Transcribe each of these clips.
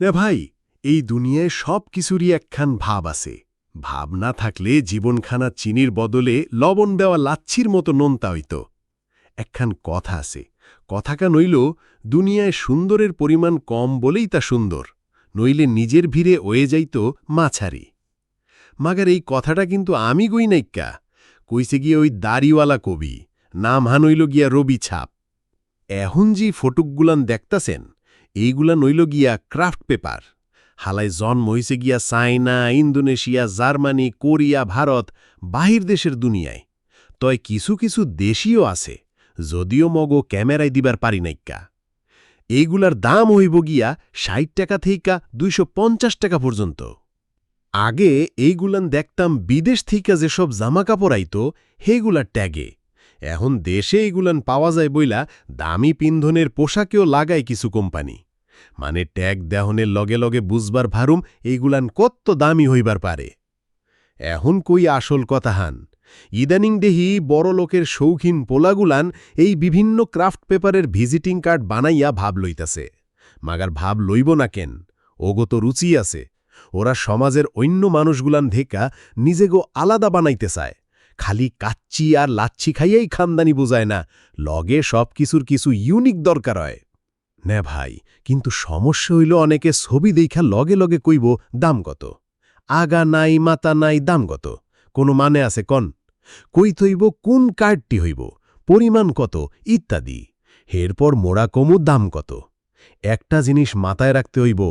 না ভাই, এই দুনিয়ায় সব কিছুরই একখান ভাব আছে। ভাব না থাকলে জীবনখানা চিনির বদলে লবণ দেওয়া লাচ্ছির মতো নোনতা হইত। একখান কথা আছে। কথাকা নইল, দুনিয়ায় সুন্দরের পরিমাণ কম বলেই তা সুন্দর, নইলে নিজের ভিড়ে ওয়ে যাইত মাছারি। মাগার এই কথাটা কিন্তু আমি গই নাইক্কা কইছে গিয়ে ওই দাড়িওয়ালা কবি, নাম হানইল গিয়া রবি ছাপ। এখন যে ফটুকগুলান দেখতাছেন এইগুলা নইল গিয়া ক্রাফট পেপার। হালায় জন্ম হইছে গিয়া China, Indonesia, Germany, Korea, Bharat, বাহির দেশের দুনিয়ায়। তয় কিছু কিছু দেশীয় আছে, যদিও মগো ক্যামেরায় দিবার পারি নাইকা এইগুলার দাম হইব গিয়া ষাট টাকা থেইকা দুইশো পঞ্চাশ টাকা পর্যন্ত। আগে এইগুলান দেখতাম বিদেশ থেকে যেসব জামাকাপড় আইত হেগুলার ট্যাগে। এখন দেশে এইগুলান পাওয়া যায় বইলা দামি পিন্ধনের পোশাকেও লাগায় কিছু কোম্পানি। মানে ট্যাগ দেহনের লগে লগে বুঝবার ভারুম এইগুলান কত দামি হইবার পারে। এখন কই আসল কথা হান? ইদানিং দেহি বড় লোকের শৌখিন পোলাগুলান এই বিভিন্ন ক্রাফট পেপারের ভিজিটিং কার্ড বানাইয়া ভাব লইতাছে। মাগার ভাব লইব না কেন? ওগো তো রুচি আছে। ওরা সমাজের অন্য মানুষগুলান ধেকা নিজেগো আলাদা বানাইতে চায়। খালি কাচ্চি আর লাচ্ছি খাইয়াই খানদানি বোঝায় না। লগে সব কিছুর কিছু ইউনিক দরকার হয়। নে ভাই, কিন্তু সমস্যা হইল অনেকে ছবি দেখা লগে লগে কইব, দাম কত? আগা নাই, মাতা নাই, দাম কত? কোনো মানে আছে কন? কই থইব কোন কার্ডটি হইব, পরিমাণ কত, ইত্যাদি। এরপর মোড়া কমু, দাম কত? একটা জিনিস মাথায় রাখতে হইব,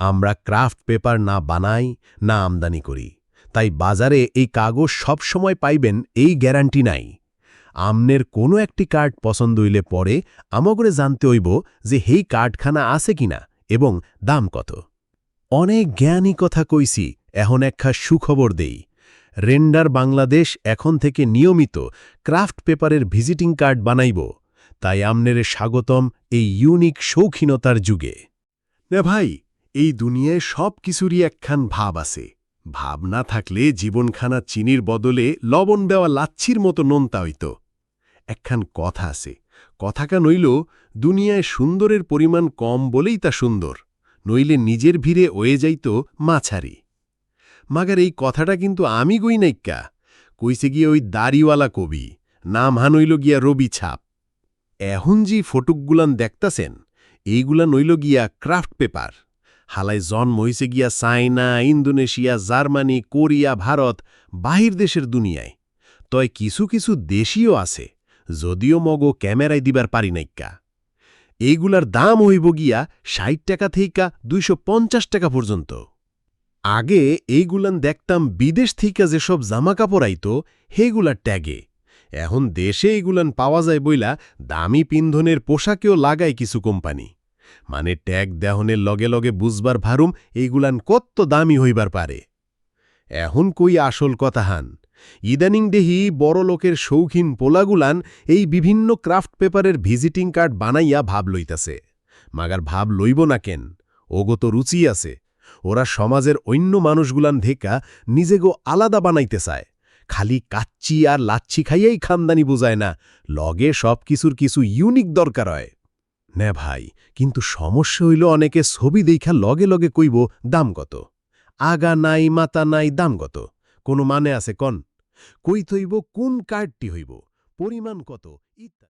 আমরা ক্রাফট পেপার না বানাই, না আমদানি করি। তাই বাজারে এই কাগজ সবসময় পাইবেন, এই গ্যারান্টি নাই। আমনের কোনো একটি কার্ড পছন্দ হইলে পরে আমগরে জানতে হইব যে হেই কার্ডখানা আছে কিনা এবং দাম কত। অনেক জ্ঞানী কথা কইছি, এখন একখা সুখবর দেই। রেন্ডার বাংলাদেশ এখন থেকে নিয়মিত ক্রাফট পেপারের ভিজিটিং কার্ড বানাইব, তাই আমনেরে স্বাগতম এই ইউনিক শৌখিনতার যুগে। না ভাই, এই দুনিয়ায় সব কিছুরই একখান ভাব আছে। ভাব না থাকলে জীবনখানা চিনির বদলে লবণ দেওয়া লাচ্ছির মতো নোনতা হইত। একখান কথা আছে। কথাকা নইল, দুনিয়ায় সুন্দরের পরিমাণ কম বলেই তা সুন্দর, নইলে নিজের ভিড়ে ওয়ে যাইত মাছারি। মাগার এই কথাটা কিন্তু আমি গই নাইক্কা, কইছে গিয়ে ওই দাড়িওয়ালা কবি, নাম হানইল গিয়া রবি ছাপ। এখন যে ফটুকগুলান দেখতাছেন, এইগুলা নইল গিয়া ক্রাফট পেপার। হালায় জন্ম হইছে গিয়া China, Indonesia, Germany, Korea, Bharat, বাহির দেশের দুনিয়ায়। তয় কিছু কিছু দেশীয় আছে, যদিও মগো ক্যামেরায় দিবার পারি নাইক্কা। এইগুলার দাম হইব গিয়া ষাট টাকা থেইকা দুইশো পঞ্চাশ টাকা পর্যন্ত। আগে এইগুলান দেখতাম বিদেশ থেকে যেসব জামাকাপড় আইত হেগুলার ট্যাগে। এখন দেশে এইগুলান পাওয়া যায় বইলা দামি পিন্ধনের পোশাকেও লাগায় কিছু কোম্পানি। মানে ট্যাগ দেহনের লগে লগে বুঝবার ভারুম এইগুলান কত্ত দামি হইবার পারে। এখন কই আসল কথা হান? ইদানিং দেহি বড় লোকের শৌখিন পোলাগুলান এই বিভিন্ন ক্রাফট পেপারের ভিজিটিং কার্ড বানাইয়া ভাব লইতাছে। মাগার ভাব লইব না কেন? ওগো তো রুচি আছে। ওরা সমাজের অন্য মানুষগুলান ধেকা নিজেগো আলাদা বানাইতে চায়। খালি কাচ্চি আর লাচ্ছি খাইয়াই খানদানি বোঝায় না। লগে সব কিছুর কিছু ইউনিক দরকার হয়। নে ভাই, কিন্তু সমস্যা হইল অনেকে ছবি দেখা লগে লগে কইব, দাম কত? আগা নাই, মাতা নাই, দাম কত? কোনো মানে আছে কন? কই থইব, কোন কার্ডটি হইব? পরিমাণ কত? ইত্যাদি।